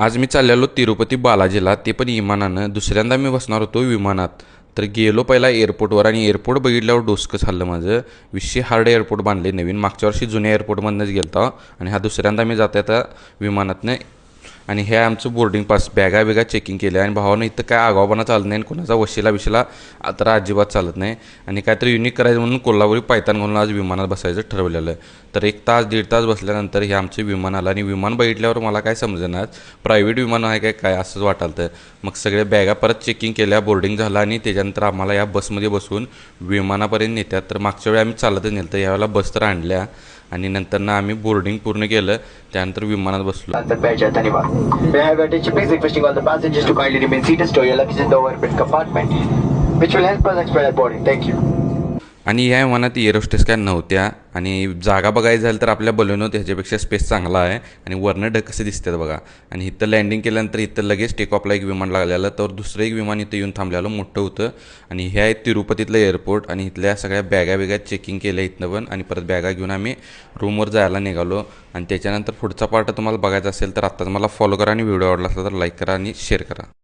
आज मी चाललेलो तिरुपती बालाजीला ते पण विमानानं दुसऱ्यांदा मी बसणार होतो विमानात. तर गेलो पहिला एअरपोर्टवर आणि एअरपोर्ट बघितल्यावर डोसकं झालं माझं. विशे हार्ड एअरपोर्ट बांधले नवीन. मागच्या वर्षी जुन्या एअरपोर्टमधनंच गेलता. आणि हा दुसऱ्यांदा मी जात येता विमानातनं आणि हे आमचं बोर्डिंग पास बॅगा बिगा चेकिंग केलं आणि भावानं इथं काय आगावपणा चालत नाही आणि कोणाचा वशिला विशिला तर अजिबात चालत नाही. आणि काहीतरी युनिक करायचं म्हणून कोल्हापुरी पायतान घालून आज विमानात बसायचं ठरवलेलं तर एक तास दीड तास बसल्यानंतर हे आमचं विमान आलं आणि विमान बघितल्यावर मला काय समजेना प्रायव्हेट विमान आहे काय काय असंच वाटालतं. मग सगळे बॅगा परत चेकिंग केल्या बोर्डिंग झालं आणि त्याच्यानंतर आम्हाला या बसमध्ये बसून विमानापर्यंत नेत्यात. तर मागच्या वेळी आम्ही चालतच नेलं तर यावेळेला बस तर आणल्या. आणि नंतर ना आम्ही बोर्डिंग पूर्ण केलं त्यानंतर विमानात बसलो धन्यवाद. Which will help us expedite boarding. Thank you. आणि ह्या विमानात एरोस्टेस काय नव्हत्या आणि जागा बघायचं झालं तर आपल्या बलूनवर ह्याच्यापेक्षा स्पेस चांगला आहे. आणि वरनं ढग कसे दिसतात बघा. आणि इथं लँडिंग केल्यानंतर इथं लगेच टेक ऑफला एक विमान लागलेलं तर दुसरं एक विमान इथं येऊन थांबलेलं मोठं होतं. आणि हे आहे तिरुपतीतलं एअरपोर्ट आणि इथल्या सगळ्या बॅगा बिगा चेकिंग केल्या इथनं पण. आणि परत बॅगा घेऊन आम्ही रूमवर जायला निघालो. आणि त्याच्यानंतर पुढचा पार्ट तुम्हाला बघायचा असेल तर आत्ताच मला फॉलो करा आणि व्हिडिओ आवडला असला तर लाईक करा आणि शेअर करा.